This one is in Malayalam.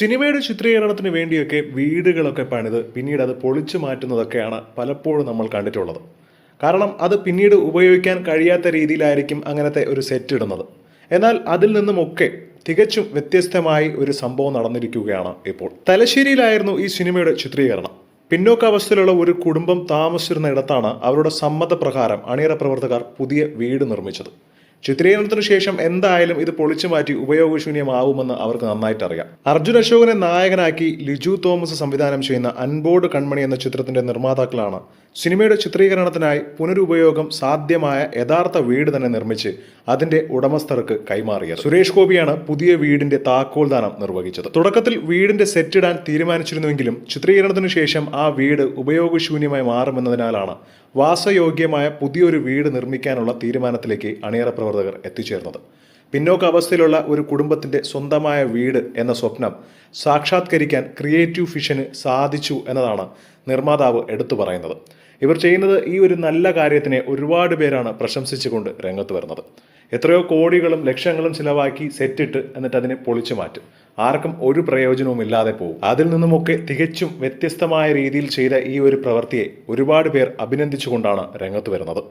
സിനിമയുടെ ചിത്രീകരണത്തിന് വേണ്ടിയൊക്കെ വീടുകളൊക്കെ പണിത് പിന്നീട് അത് പൊളിച്ചു മാറ്റുന്നതൊക്കെയാണ് പലപ്പോഴും നമ്മൾ കണ്ടിട്ടുള്ളത്. കാരണം അത് പിന്നീട് ഉപയോഗിക്കാൻ കഴിയാത്ത രീതിയിലായിരിക്കും അങ്ങനത്തെ ഒരു സെറ്റ് ഇടുന്നത്. എന്നാൽ അതിൽ നിന്നുമൊക്കെ തികച്ചും വ്യത്യസ്തമായി ഒരു സംഭവം നടന്നിരിക്കുകയാണ് ഇപ്പോൾ. തലശ്ശേരിയിലായിരുന്നു ഈ സിനിമയുടെ ചിത്രീകരണം. പിന്നോക്കാവസ്ഥയിലുള്ള ഒരു കുടുംബം താമസിച്ചിരുന്ന ഇടത്താണ് അവരുടെ സമ്മതപ്രകാരം അണിയറ പ്രവർത്തകർ പുതിയ വീട് നിർമ്മിച്ചത്. ചിത്രീകരണത്തിന് ശേഷം എന്തായാലും ഇത് പൊളിച്ചു മാറ്റി ഉപയോഗശൂന്യമാവുമെന്ന് അവർക്ക് നന്നായിട്ട് അറിയാം അർജുൻ അശോകനെ നായകനാക്കി ലിജു തോമസ് സംവിധാനം ചെയ്യുന്ന അൻബോർഡ് കൺമണി എന്ന ചിത്രത്തിന്റെ നിർമ്മാതാക്കളാണ്. സിനിമയുടെ ചിത്രീകരണത്തിനായി പുനരുപയോഗം സാധ്യമായ യഥാർത്ഥ വീട് തന്നെ നിർമ്മിച്ച് അതിന്റെ ഉടമസ്ഥർക്ക് കൈമാറിയത്. സുരേഷ് ഗോപിയാണ് പുതിയ വീടിന്റെ താക്കോൽദാനം നിർവഹിച്ചത്. തുടക്കത്തിൽ വീടിന്റെ സെറ്റിടാൻ തീരുമാനിച്ചിരുന്നുവെങ്കിലും ചിത്രീകരണത്തിനു ശേഷം ആ വീട് ഉപയോഗശൂന്യമായി മാറുമെന്നതിനാലാണ് വാസയോഗ്യമായ പുതിയൊരു വീട് നിർമ്മിക്കാനുള്ള തീരുമാനത്തിലേക്ക് അണിയറ പ്രവർത്തകർ എത്തിച്ചേർന്നത്. പിന്നോക്ക അവസ്ഥയിലുള്ള ഒരു കുടുംബത്തിന്റെ സ്വന്തമായ വീട് എന്ന സ്വപ്നം സാക്ഷാത്കരിക്കാൻ ക്രിയേറ്റീവ് ഫിഷന് സാധിച്ചു എന്നതാണ് നിർമ്മാതാവ് എടുത്തു പറയുന്നത്. ഇവർ ചെയ്യുന്നത് ഈ ഒരു നല്ല കാര്യത്തിനെ ഒരുപാട് പേരാണ് പ്രശംസിച്ചുകൊണ്ട് രംഗത്ത് വരുന്നത്. എത്രയോ കോടികളും ലക്ഷങ്ങളും ചിലവാക്കി സെറ്റിട്ട് എന്നിട്ട് അതിനെ പൊളിച്ചു മാറ്റും. ആർക്കും ഒരു പ്രയോജനവും ഇല്ലാതെ പോകും അതിൽ നിന്നുമൊക്കെ തികച്ചും വ്യത്യസ്തമായ രീതിയിൽ ചെയ്ത ഈ ഒരു പ്രവൃത്തിയെ ഒരുപാട് പേർ അഭിനന്ദിച്ചുകൊണ്ടാണ് രംഗത്ത് വരുന്നത്.